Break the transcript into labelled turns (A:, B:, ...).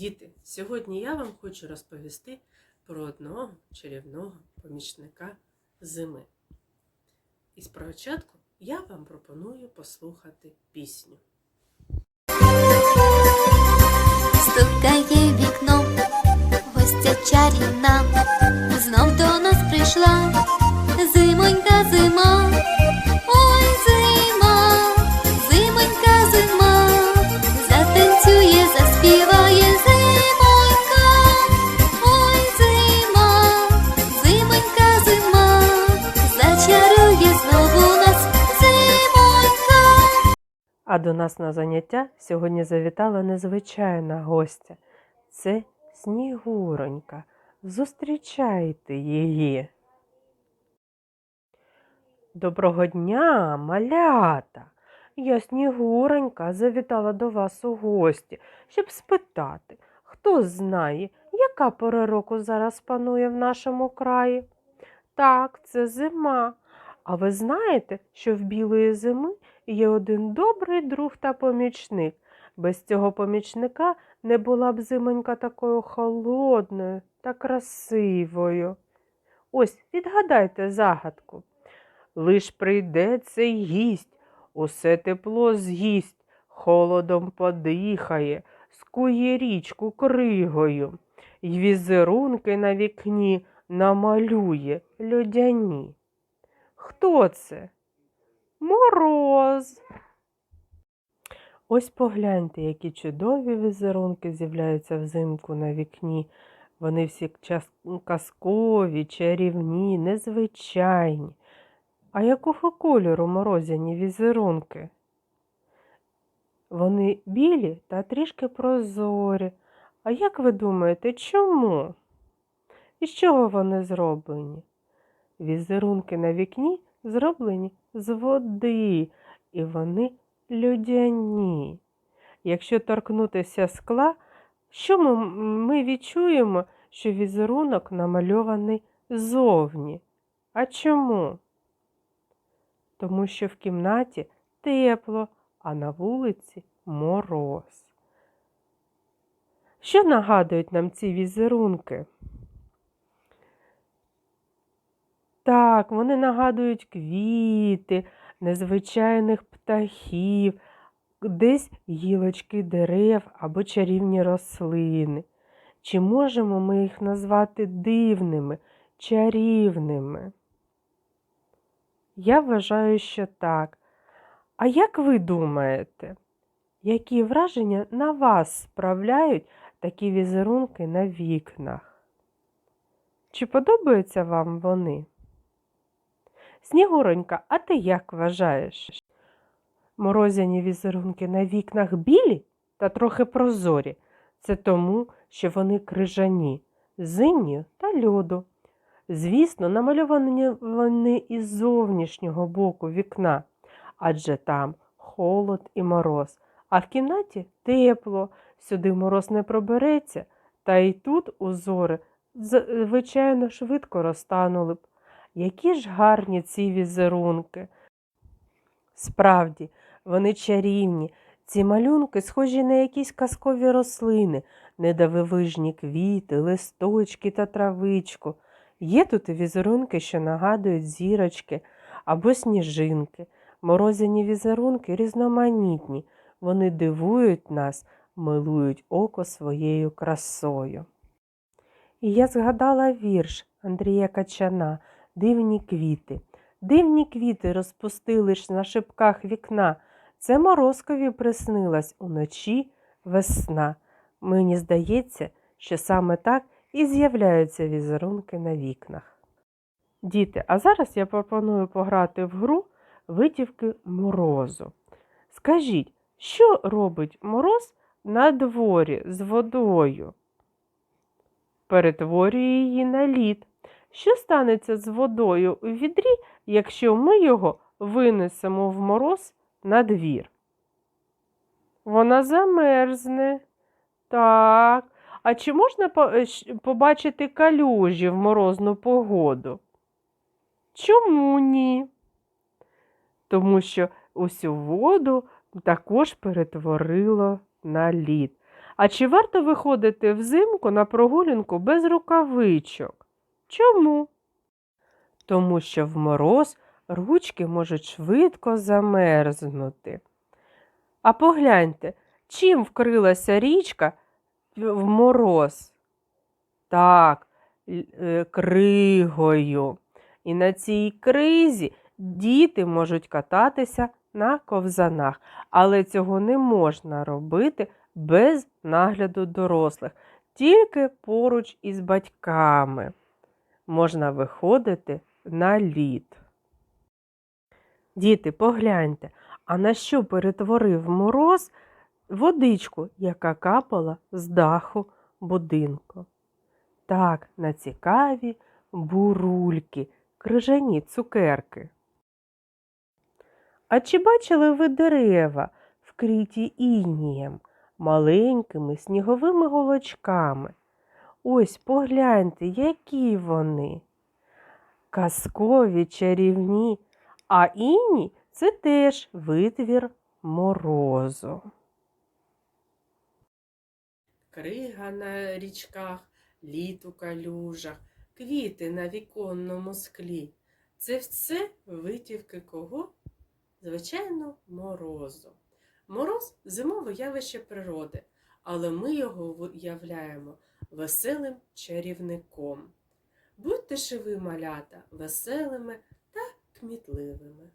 A: Діти, сьогодні я вам хочу розповісти про одного чарівного помічника зими. І спочатку я вам пропоную послухати пісню.
B: Стукає вікно, гостя чарівна, знов до нас прийшла. Зимонька зима, ой зима, зимонька зима, затанцює, заспіває
A: до нас на заняття сьогодні завітала незвичайна гостя. Це Снігуронька. Зустрічайте її. Доброго дня, малята! Я Снігуронька завітала до вас у гості, щоб спитати, хто знає, яка пора року зараз панує в нашому краї? Так, це зима. А ви знаєте, що в білої зими є один добрий друг та помічник. Без цього помічника не була б зимонька такою холодною та красивою. Ось відгадайте загадку. Лиш прийде цей гість, усе тепло з'їсть, холодом подихає, скує річку кригою, й візерунки на вікні намалює людяні. Хто це? Мороз. Ось погляньте, які чудові візерунки з'являються взимку на вікні. Вони всі казкові, чарівні, незвичайні. А якого кольору морозяні візерунки? Вони білі та трішки прозорі. А як ви думаєте, чому? І з чого вони зроблені? Візерунки на вікні зроблені з води, і вони людяні. Якщо торкнутися скла, що ми, ми відчуємо, що візерунок намальований ззовні. А чому? Тому що в кімнаті тепло, а на вулиці мороз. Що нагадують нам ці візерунки? Так, вони нагадують квіти, незвичайних птахів, десь гілочки дерев або чарівні рослини. Чи можемо ми їх назвати дивними, чарівними? Я вважаю, що так. А як ви думаєте, які враження на вас справляють такі візерунки на вікнах? Чи подобаються вам вони? Снігуронька, а ти як вважаєш? Морозяні візерунки на вікнах білі та трохи прозорі. Це тому, що вони крижані, зимні та льоду. Звісно, намальовані вони із зовнішнього боку вікна, адже там холод і мороз, а в кімнаті тепло, сюди мороз не пробереться, та й тут узори, звичайно, швидко розтанули б. Які ж гарні ці візерунки. Справді, вони чарівні. Ці малюнки схожі на якісь казкові рослини, недовивижні квіти, листочки та травичку. Є тут і візерунки, що нагадують зірочки або сніжинки. Морозяні візерунки різноманітні. Вони дивують нас, милують око своєю красою. І я згадала вірш Андрія Качана Дивні квіти. Дивні квіти розпустились на шипках вікна. Це морозкові приснилась уночі весна. Мені здається, що саме так і з'являються візерунки на вікнах. Діти, а зараз я пропоную пограти в гру витівки морозу. Скажіть, що робить мороз на дворі з водою? Перетворює її на лід. Що станеться з водою у відрі, якщо ми його винесемо в мороз на двір? Вона замерзне. Так. А чи можна е, побачити калюжі в морозну погоду? Чому ні? Тому що усю воду також перетворило на лід. А чи варто виходити взимку на прогулянку без рукавичок? Чому? Тому що в мороз ручки можуть швидко замерзнути. А погляньте, чим вкрилася річка в мороз? Так, е, кригою. І на цій кризі діти можуть кататися на ковзанах, але цього не можна робити без нагляду дорослих, тільки поруч із батьками можна виходити на лід. Діти, погляньте, а на що перетворив мороз водичку, яка капала з даху будинку? Так, на цікаві бурульки, крижані цукерки. А чи бачили ви дерева, вкриті інієм, маленькими сніговими голочками? Ось погляньте, які вони. Казкові, чарівні, а іній це теж витвір морозу. Крига на річках, лід у калюжах, квіти на віконному склі. Це все витівки кого? Звичайно, морозу. Мороз зимове явище природи, але ми його уявляємо веселим чарівником. Будьте ж ви, малята, веселими та кмітливими.